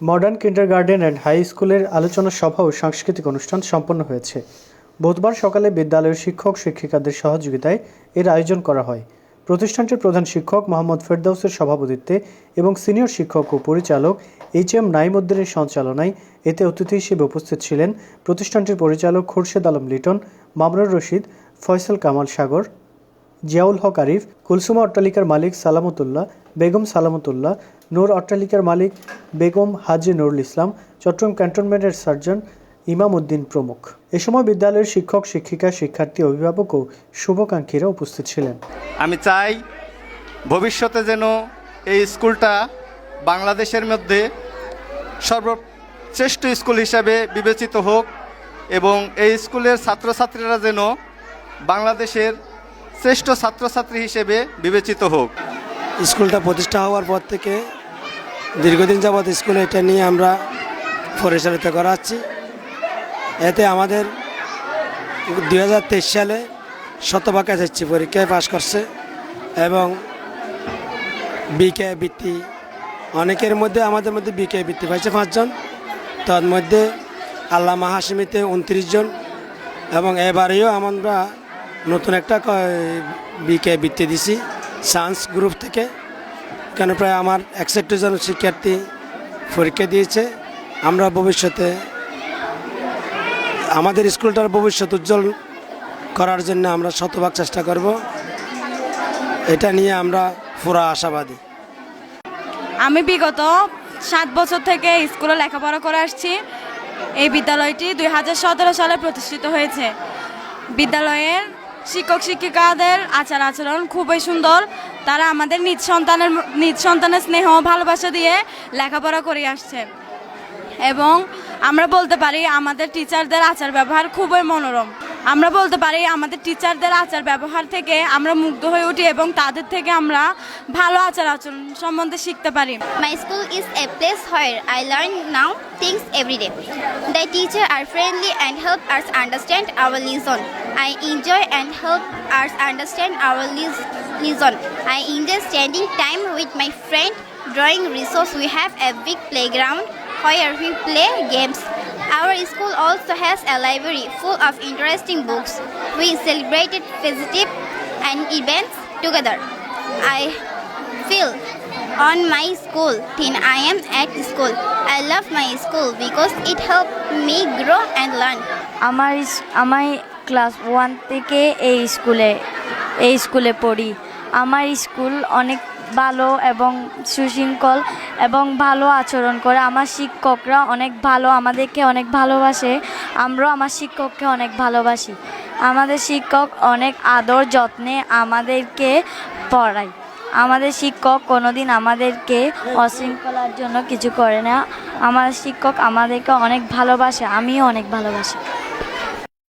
Modern kindergarten and high স্কুলের আলোচনা সভা ও সাংস্কৃতিক অনুষ্ঠান সম্পন্ন হয়েছে। বুধবার সকালে বিদ্যালয়ের শিক্ষক, শিক্ষিকাদের সহযোগিতায় এর আয়োজন করা হয়। প্রতিষ্ঠানটির প্রধান শিক্ষক মোহাম্মদ ফেরদাউসের সভাপতিত্বে এবং সিনিয়র শিক্ষক ও পরিচালক এইচ এম নাইমুদ্দিনের সঞ্চালনায় এতে অতিথি হিসেবে উপস্থিত ছিলেন প্রতিষ্ঠানটির পরিচালক খুরশেদ আলম লিটন, মামরুর রশিদ, ফয়সাল কামাল সাগর জিয়াউল হক আরিফ, কুলসুমা অট্টালিকার মালিক সালামতুল্লাহ, বেগম সালামতুল্লাহ, নূর অট্টালিকার মালিক বেগম হাজি নুরুল ইসলাম, চট্টগ্রাম ক্যান্টনমেন্টের সার্জন ইমাম উদ্দিন প্রমুখ। এ সময় বিদ্যালয়ের শিক্ষক, শিক্ষিকা, শিক্ষার্থী, অভিভাবক ও শুভাকাঙ্ক্ষীরা উপস্থিত ছিলেন। আমি চাই ভবিষ্যতে যেন এই স্কুলটা বাংলাদেশের মধ্যে সর্বশ্রেষ্ঠ স্কুল হিসাবে বিবেচিত হোক এবং এই স্কুলের ছাত্রছাত্রীরা যেন বাংলাদেশের শ্রেষ্ঠ ছাত্রছাত্রী হিসেবে বিবেচিত হোক। স্কুলটা প্রতিষ্ঠা হওয়ার পর থেকে দীর্ঘদিন যাবৎ স্কুলে এটা নিয়ে আমরা পরিচালিত করাচ্ছি। এতে আমাদের দু হাজার তেইশ সালে শতভাগ এসেছি পরীক্ষায় পাশ করছে এবং বিকে বৃত্তি, অনেকের মধ্যে, আমাদের মধ্যে বিকে বৃত্তি পাইছে পাঁচজন। তার মধ্যে আল্লামা হাসিমিতে উনত্রিশ জন এবং এবারেও আমরা নতুন একটা বিকে বৃত্তি দিছি, সায়েন্স গ্রুপ থেকে। কেন প্রায় আমার একষট্টি জন শিক্ষার্থী পরীক্ষা দিয়েছে। আমরা ভবিষ্যতে আমাদের স্কুলটার ভবিষ্যৎ উজ্জ্বল করার জন্য আমরা শতভাগ চেষ্টা করব। এটা নিয়ে আমরা পুরা আশাবাদী। আমি বিগত সাত বছর থেকে স্কুলে লেখাপড়া করে আসছি। এই বিদ্যালয়টি দুই হাজার সতেরো সালে প্রতিষ্ঠিত হয়েছে। বিদ্যালয়ের শিক্ষক শিক্ষিকাদের আচার আচরণ খুবই সুন্দর। তারা আমাদের নিজ সন্তানের নিজ সন্তানের স্নেহ, ভালোবাসা দিয়ে লেখাপড়া করে আসছে। এবং আমরা বলতে পারি আমাদের টিচারদের আচার ব্যবহার খুবই মনোরম। আমরা বলতে পারি আমাদের টিচারদের আচার ব্যবহার থেকে আমরা মুগ্ধ হয়ে উঠি এবং তাদের থেকে আমরা ভালো আচার আচরণ সম্বন্ধে শিখতে পারি। My school is a place where I learn now things everyday the teacher are friendly and help help understand our lesson. I enjoy and help us understand our les- lesson. I enjoy spending time with my friend. Drawing resource, we have a big playground where we play games. Our school also has a library full of interesting books. We celebrated festive and events together. I feel on my school till I am at school. I love my school because it helped me grow and learn. আমার ইস- আমি class one থেকে এই স্কুলে এই স্কুলে পড়ি। আমার school অনেক ভালো এবং সুশৃঙ্খল এবং ভালো আচরণ করে। আমার শিক্ষকরা অনেক ভালো, আমাদেরকে অনেক ভালোবাসে। আমরাও আমার শিক্ষককে অনেক ভালোবাসি। আমাদের শিক্ষক অনেক আদর যত্নে আমাদেরকে পড়ায়। আমাদের শিক্ষক কোনোদিন আমাদেরকে অশৃঙ্খলার জন্য কিছু করে না। আমার শিক্ষক আমাদেরকে অনেক ভালোবাসে, আমিও অনেক ভালোবাসি।